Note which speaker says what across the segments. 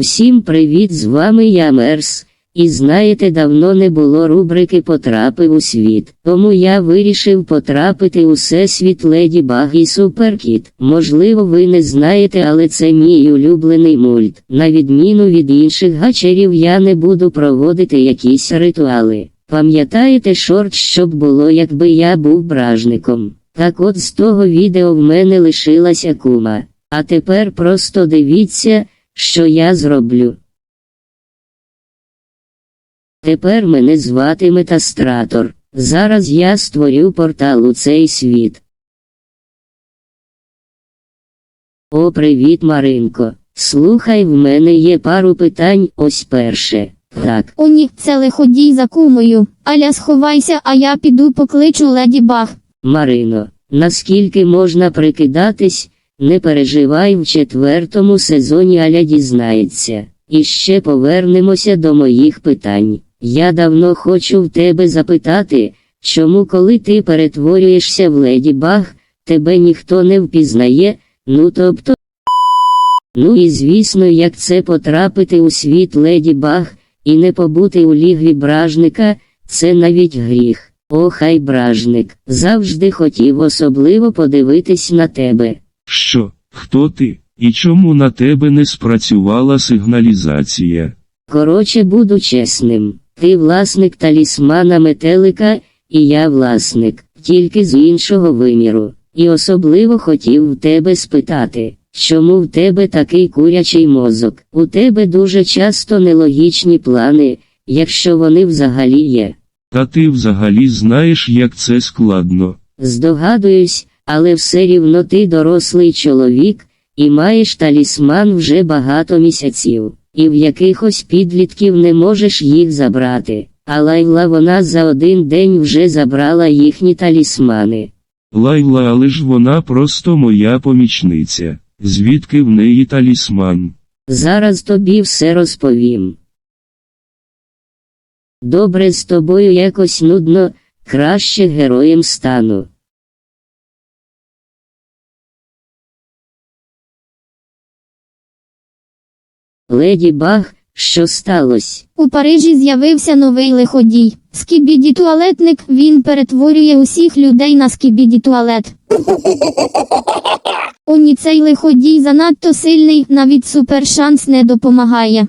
Speaker 1: Всім привіт, з вами я Мерс. І знаєте, давно не було рубрики Потрапив у світ. Тому я вирішив потрапити у всесвіт Леді Баг і Суперкіт. Можливо, ви не знаєте, але це мій улюблений мульт. На відміну від інших гачерів, я не буду проводити якісь ритуали. Пам'ятаєте шорт, щоб було, якби я був бражником? Так от з того відео в мене лишилася кума. А тепер просто дивіться, що я зроблю. Тепер мене звати Метастратор. Зараз я створю портал у цей світ. О, привіт, Маринко. Слухай, в мене є пару питань, ось перше. Так,
Speaker 2: О ні, це лиходій за кумою. Аля сховайся, а я піду покличу леді Баг.
Speaker 1: Марино, наскільки можна прикидатись, не переживай в четвертому сезоні Аля дізнається. І ще повернемося до моїх питань. Я давно хочу в тебе запитати, чому коли ти перетворюєшся в леді Баг, тебе ніхто не впізнає, ну тобто. Ну і звісно, як це потрапити у світ леді Баг, і не побути у лігві бражника, це навіть гріх. О, хай бражник, завжди хотів особливо подивитись на тебе.
Speaker 3: Що, хто ти, і чому на тебе не спрацювала сигналізація?
Speaker 1: Короче, буду чесним. Ти власник талісмана метелика, і я власник, тільки з іншого виміру. І особливо хотів в тебе спитати, чому в тебе такий курячий мозок? У тебе дуже часто нелогічні плани, якщо вони взагалі є.
Speaker 3: Та ти взагалі знаєш, як це складно.
Speaker 1: Здогадуюсь, але все рівно ти дорослий чоловік, і маєш талісман вже багато місяців, і в якихось підлітків не можеш їх забрати. А Лайла вона за один день вже забрала їхні талісмани.
Speaker 3: Лайла, але ж вона просто моя помічниця. Звідки в неї талісман?
Speaker 1: Зараз тобі все розповім. Добре з тобою якось нудно, краще героєм стану. Леді Баг, що сталося?
Speaker 2: У Парижі з'явився новий лиходій. Скібіді туалетник, він перетворює усіх людей на скібіді туалет. О ні, цей лиходій занадто сильний, навіть супершанс не допомагає.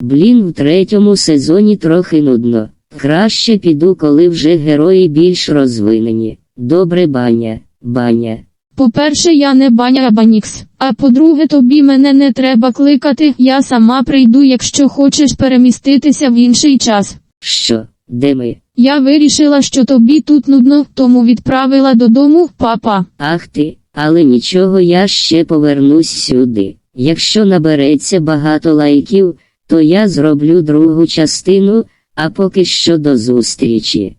Speaker 1: Блін, в третьому сезоні трохи нудно. Краще піду, коли вже герої більш розвинені. Добре баня, баня.
Speaker 4: По-перше, я не баня Банікс. А по-друге, тобі мене не треба кликати, я сама прийду, якщо хочеш переміститися в інший час.
Speaker 1: Що, де ми?
Speaker 4: Я вирішила, що тобі тут нудно, тому відправила додому, папа.
Speaker 1: Ах ти, але нічого я ще повернусь сюди. Якщо набереться багато лайків, то я зроблю другу частину, а поки що до зустрічі.